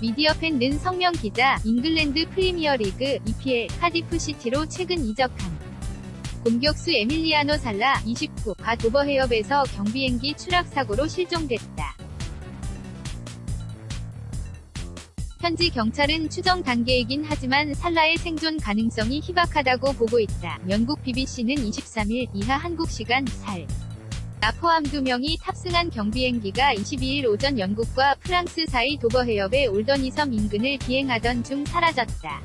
미디어 팬는 성명 기자, 잉글랜드 프리미어리그 EPL 카디프 시티로 최근 이적한 공격수 에밀리아노 살라 29가 도버 해협에서 경비행기 추락 사고로 실종됐다. 현지 경찰은 추정 단계이긴 하지만 살라의 생존 가능성이 희박하다고 보고 있다. 영국 BBC는 23일 이하 한국 시간 살. 나 포함 2명이 탑승한 경비행기가 22일 오전 영국과 프랑스 사이 도버 해협의 올더니 섬 인근을 비행하던 중 사라졌다.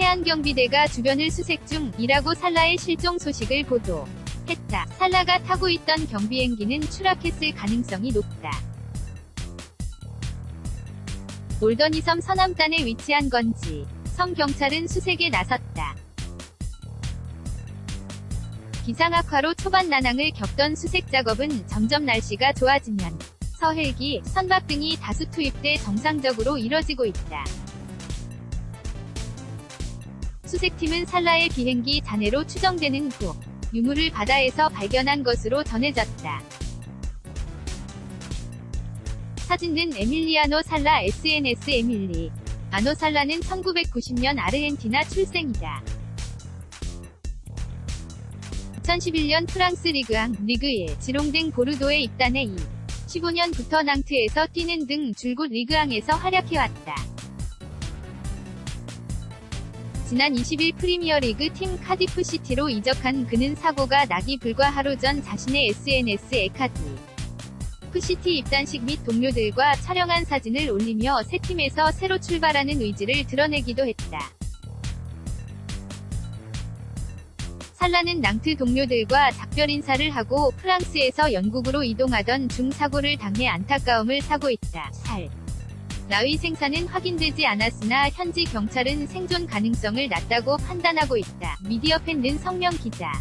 해안경비대가 주변을 수색 중이라고 살라의 실종 소식을 보도했다. 살라가 타고 있던 경비행기는 추락했을 가능성이 높다. 올더니 섬 서남단에 위치한 건지 섬 경찰은 수색에 나섰다. 기상 악화로 초반 난항을 겪던 수색 작업은 점점 날씨가 좋아지면 서헬기, 선박 등이 다수 투입돼 정상적으로 이뤄지고 있다. 수색팀은 살라의 비행기 잔해로 추정되는 후 유물을 바다에서 발견한 것으로 전해졌다. 사진은 에밀리아노 살라 SNS 에밀리. 아노 살라는 1990년 아르헨티나 출생이다. 2011년 프랑스 리그앙 리그 1 지롱댕 보르도에 입단해 2. 15년부터 낭트에서 뛰는 등 줄곧 리그앙에서 활약해왔다. 지난 20일 프리미어리그 팀 카디프 시티로 이적한 그는 사고가 나기 불과 하루 전 자신의 SNS에 카디 푸시티 입단식 및 동료들과 촬영한 사진을 올리며 새 팀에서 새로 출발하는 의지를 드러내기도 했다. 살라는 낭트 동료들과 작별 인사를 하고 프랑스에서 영국으로 이동하던 중 사고를 당해 안타까움을 사고 있다. 살. 나의 생사는 확인되지 않았으나 현지 경찰은 생존 가능성을 낮다고 판단하고 있다. 미디어 팬는 성명 기자.